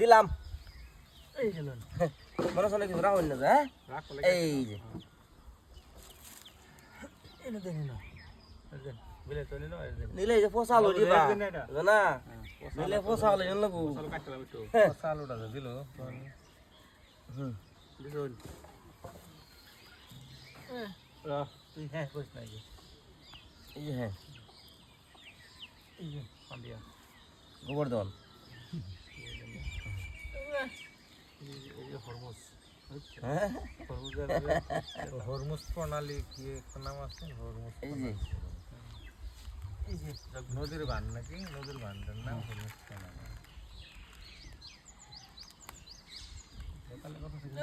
দিলাম। মনে চলে কিছু রাখুন না হ্যাঁ? বলে এই যে। এনে দেন না দেন বিলে তো নিলো যে। ফসাল দিবা দিন না। জানা নিলে ফসাল হই লাগু হ্যাঁ। তো দিল হুম। দিছুন রা। তুই হ্যাঁ কইস না এই যে। হ্যাঁ। এই যে গোবর্ধন। হরমোজ হ্যাঁ হরমোজের হরমুজ প্রণালী কি একটা নাম আছে হরমুজ এই যে এই যে নদীর বান নাকি নদীর বানটার নাম হরমুজ প্রণালী সকালে কথা ছিল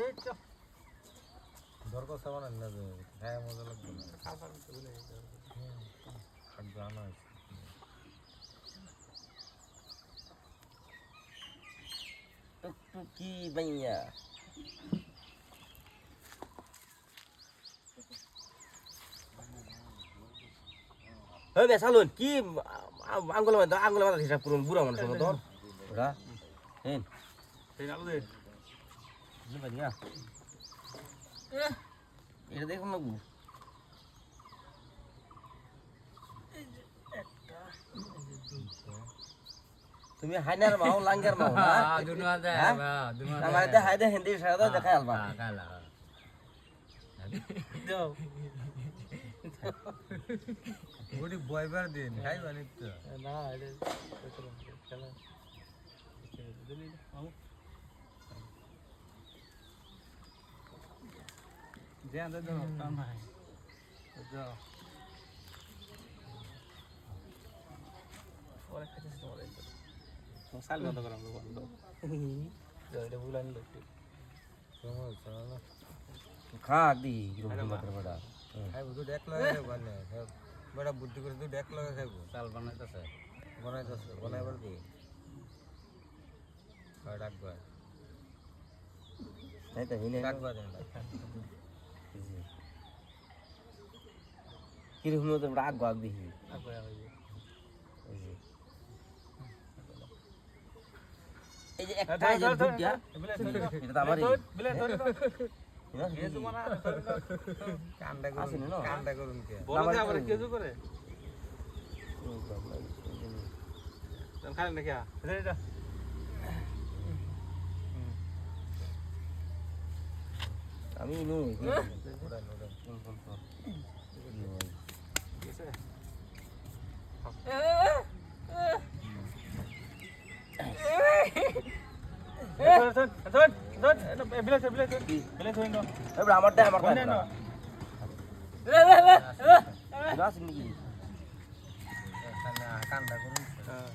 এই চ দরকার সাবান না যে খায় মজা লাগবে না খাবার তো বলে খাদ্য আনা হয়েছে টুকটুকি বাইয়া ওই বেসালুন কি আঙ্গুল মধ্যে আঙ্গুল মাথা হিসাব করুন বুড়া মানুষের মতো ওরা হেন। এটা দেখুন না তুমি হাইনার মাও লাঙ্গার মাও না? হ্যাঁ? আমার দে হাইদে হিন্দি সারা দেখাই আলবা। দাও গোটি বয়বার দিন খাই বানি তো না এটা চলো যে আন্দা দাও কাম যাও ওরে ওরে সাল বন্ধ করাম বন্ধ যাও এটা ভুল আনলো সময় চালা খা দি কীরকম মাত্র বড়া খাইব তো দেখ লাগে বানে বড় বুদ্ধি করে তো দেখ লাগে খাইব চাল বানাইতেছে বনাইতেছে বনাইবার কি হয় ডাকবা তাই তো হিনে ডাকবা দেন কীরকম তো রাগ গাগ দিহি আগে হইবে এই যে এই যে একটা এই যে দুধটা এটা তো আমারই। বিলে ধরে আমারটা আমার কোনে না না আসেনি কি কান্দা করুন হ্যাঁ